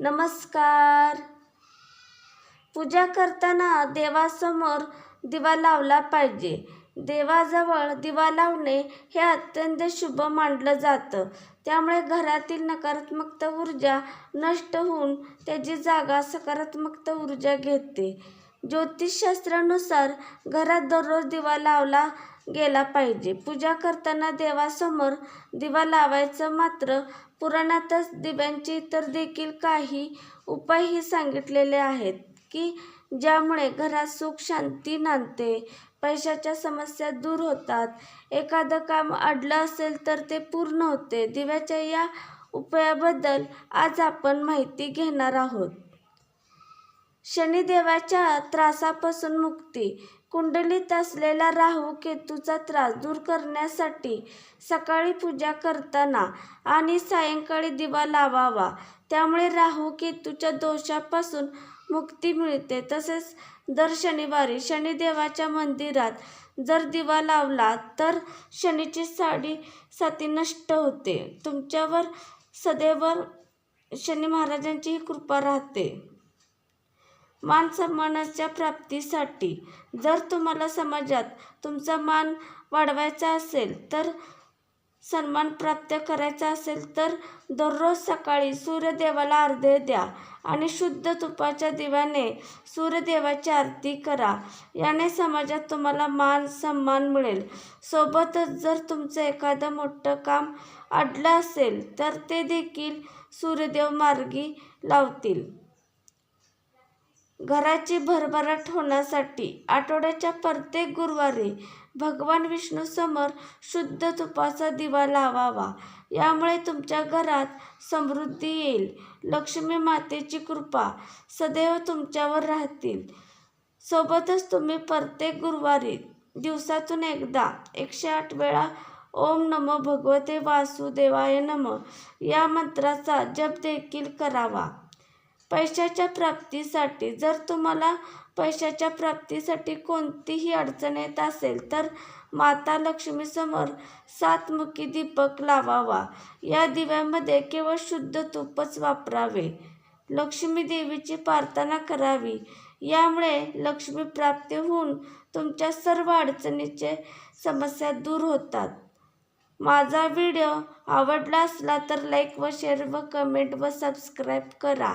नमस्कार. पूजा करताना देवासमोर दिवा लावला पाहिजे. देवाजवळ दिवा लावणे हे अत्यंत शुभ मानलं जातं. त्यामुळे घरातील नकारात्मक ऊर्जा नष्ट होऊन त्याची जागा सकारात्मक ऊर्जा घेते. ज्योतिषशास्त्रानुसार घरात दररोज दिवा लावला गेला पाहिजे. पूजा करताना देवासमोर दिवा लावायचं मात्र पुराणातच दिव्यांचे इतर देखील काही उपायही सांगितलेले आहेत की ज्यामुळे घरात सुख शांती नांदते पैशाच्या समस्या दूर होतात एखादं काम अडलं असेल तर ते पूर्ण होते. दिव्याच्या या उपायाबद्दल आज आपण माहिती घेणार आहोत. शनिदेवाच्या त्रासापासून मुक्ती. कुंडलीत असलेला राहू केतूचा त्रास दूर करण्यासाठी सकाळी पूजा करताना आणि सायंकाळी दिवा लावावा. त्यामुळे राहू केतूच्या दोषापासून मुक्ती मिळते. तसेच दर शनिवारी शनिदेवाच्या मंदिरात जर दिवा लावला तर शनीची साडी साथी नष्ट होते. तुमच्यावर सदैव शनी महाराजांची कृपा राहते. मान सन्मानाच्या प्राप्तीसाठी. जर तुम्हाला समाजात तुमचा मान वाढवायचा असेल तर सन्मान प्राप्त करायचा असेल तर दररोज सकाळी सूर्यदेवाला अर्धे द्या आणि शुद्ध तुपाच्या दिव्याने सूर्यदेवाची आरती करा. याने समाजात तुम्हाला मान सन्मान मिळेल. सोबतच जर तुमचं एखादं मोठं काम अडलं असेल तर ते देखील सूर्यदेव मार्गी लावतील. घराची भरभराट होण्यासाठी आठवड्याच्या प्रत्येक गुरुवारी भगवान विष्णूसमोर शुद्ध तुपाचा दिवा लावावा. यामुळे तुमच्या घरात समृद्धी येईल. लक्ष्मी मातेची कृपा सदैव तुमच्यावर राहतील. सोबतच तुम्ही प्रत्येक गुरुवारी दिवसातून एकदा एकशे आठ वेळा ओम नमो भगवते वासुदेवाय नम या मंत्राचा जप देखील करावा. पैशाच्या प्राप्तीसाठी जर तुम्हाला पैशाच्या प्राप्तीसाठी कोणतीही अडचण येत असेल तर माता लक्ष्मीसमोर सातमुखी दीपक लावावा. या दिव्यामध्ये केवळ शुद्ध तूपच वापरावे. लक्ष्मी देवीची प्रार्थना करावी. यामुळे लक्ष्मी प्राप्ती होऊन तुमच्या सर्व अडचणीचे समस्या दूर होतात. माझा व्हिडिओ आवडला असला तर लाईक व शेअर व कमेंट व सबस्क्राईब करा.